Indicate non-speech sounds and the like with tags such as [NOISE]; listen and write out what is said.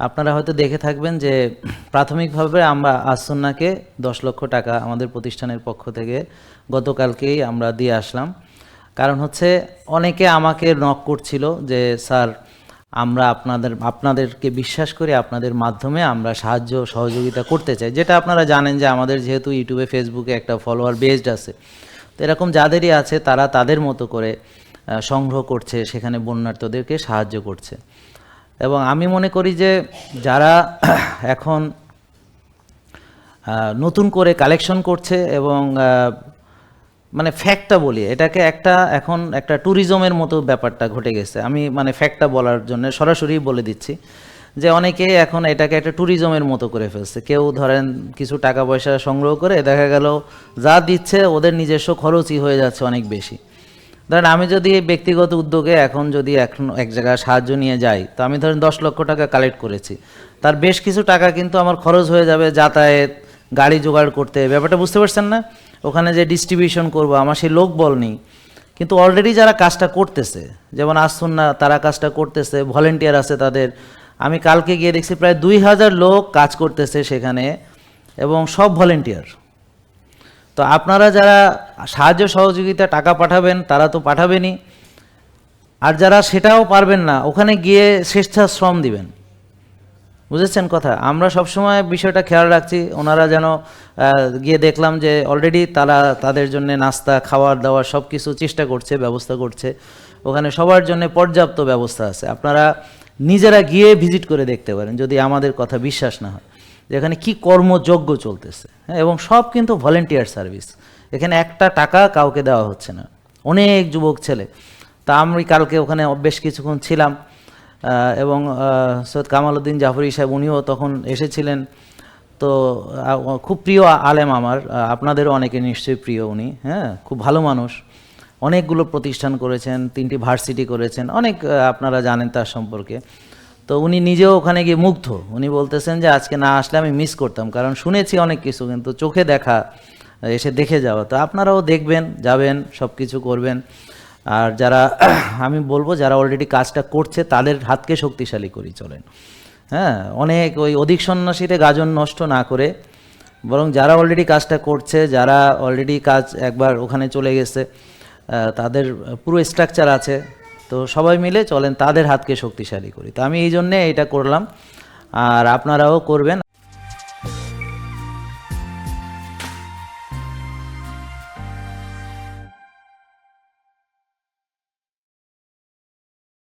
আপনারা হয়তো দেখে থাকবেন যে প্রাথমিকভাবে আমরা আসন্নাকে দশ লক্ষ টাকা আমাদের প্রতিষ্ঠানের পক্ষ থেকে গতকালকেই আমরা দিয়ে আসলাম। কারণ হচ্ছে অনেকে আমাকে নক করছিল যে, স্যার, আমরা আপনাদের, আপনাদেরকে বিশ্বাস করে আপনাদের মাধ্যমে আমরা সাহায্য, সহযোগিতা করতে চাই। যেটা আপনারা জানেন যে আমাদের যেহেতু ইউটিউবে, ফেসবুকে একটা ফলোয়ার বেসড আছে। তো এরকম যাদেরই আছে, তারা তাদের মতো করে সংগ্রহ করছে, সেখানে বন্যার্থদেরকে সাহায্য করছে। এবং আমি মনে করি যে যারা [CLEARS THROAT] এখন নতুন করে কালেকশন করছে এবং মানে ফ্যাক্টটা বলি, এটাকে একটা এখন একটা ট্যুরিজমের মতো ব্যাপারটা ঘটে গেছে। আমি মানে ফ্যাক্টটা বলার জন্য সরাসরি বলে দিচ্ছি যে অনেকে এখন এটাকে একটা ট্যুরিজমের মতো করে ফেলছে। কেউ ধরেন কিছু টাকা পয়সা সংগ্রহ করে দেখা গেল যা দিচ্ছে ওদের নিজস্ব খরচই হয়ে যাচ্ছে অনেক বেশি। ধরেন আমি যদি ব্যক্তিগত উদ্যোগে এখন যদি এখন এক জায়গায় সাহায্য নিয়ে যাই, তো আমি ধরেন দশ লক্ষ টাকা কালেক্ট করেছি। তার বেশ কিছু টাকা কিন্তু আমার খরচ হয়ে যাবে যাতায়াত, গাড়ি জোগাড় করতে। ব্যাপারটা বুঝতে পারছেন না? ওখানে যে ডিস্ট্রিবিউশন করব, আমার সেই লোক বল নেই। কিন্তু অলরেডি যারা কাজটা করতেছে, যেমন আসুন না তারা কাজটা করতেছে ভলেন্টিয়ার আছে তাদের। আমি কালকে গিয়ে দেখছি প্রায় দুই হাজার লোক কাজ করতেছে সেখানে, এবং সব ভলেন্টিয়ার তো আপনারা যারা সাহায্য সহযোগিতা টাকা পাঠাবেন, তারা তো পাঠাবেনই। আর যারা সেটাও পারবেন না, ওখানে গিয়ে স্বেচ্ছাশ্রম দিবেন। বুঝেছেন কথা? আমরা সবসময় বিষয়টা খেয়াল রাখছি, ওনারা যেন গিয়ে দেখলাম যে অলরেডি তারা তাদের জন্য নাস্তা, খাওয়ার দাওয়ার সব কিছু চেষ্টা করছে, ব্যবস্থা করছে। ওখানে সবার জন্য পর্যাপ্ত ব্যবস্থা আছে। আপনারা নিজেরা গিয়ে ভিজিট করে দেখতে পারেন, যদি আমাদের কথা বিশ্বাস না হয়। যে এখানে কি কর্মযজ্ঞ চলতেছে। হ্যাঁ এবং সব কিন্তু ভলেন্টিয়ার সার্ভিস এখানে একটা টাকা কাউকে দেওয়া হচ্ছে না। অনেক যুবক ছেলে। তা আমি কালকে ওখানে বেশ কিছুক্ষণ ছিলাম এবং সৈয়দ কামাল উদ্দিন জাফরি সাহেব উনিও তখন এসেছিলেন। তো খুব প্রিয় আলেম আমার আপনাদেরও অনেকে নিশ্চয়ই প্রিয় উনি। হ্যাঁ খুব ভালো মানুষ। অনেকগুলো প্রতিষ্ঠান করেছেন, তিনটি ভার্সিটি করেছেন। অনেক আপনারা জানেন তার সম্পর্কে। তো উনি নিজেও ওখানে গিয়ে মুগ্ধ। উনি বলতেছেন যে, আজকে না আসলে আমি মিস করতাম, কারণ শুনেছি অনেক কিছু, কিন্তু চোখে দেখা, এসে দেখে যাওয়া। তো আপনারাও দেখবেন, যাবেন সব কিছু করবেন। আর যারা, [CLEARS THROAT] আমি বলব, যারা অলরেডি কাজটা করছে, তাদের হাতকে শক্তিশালী করি, চলেন। হ্যাঁ অনেক ওই অধিক সন্ন্যাসীতে গাজন নষ্ট না করে, বরং যারা অলরেডি কাজটা করছে, যারা অলরেডি কাজ একবার ওখানে চলে গেছে তাদের পুরো স্ট্রাকচার আছে। তো সবাই মিলে চলেন, তাদের হাতকে শক্তিশালী করি। তো আমি এই জন্যে এটা করলাম। আর আপনারাও করবেন।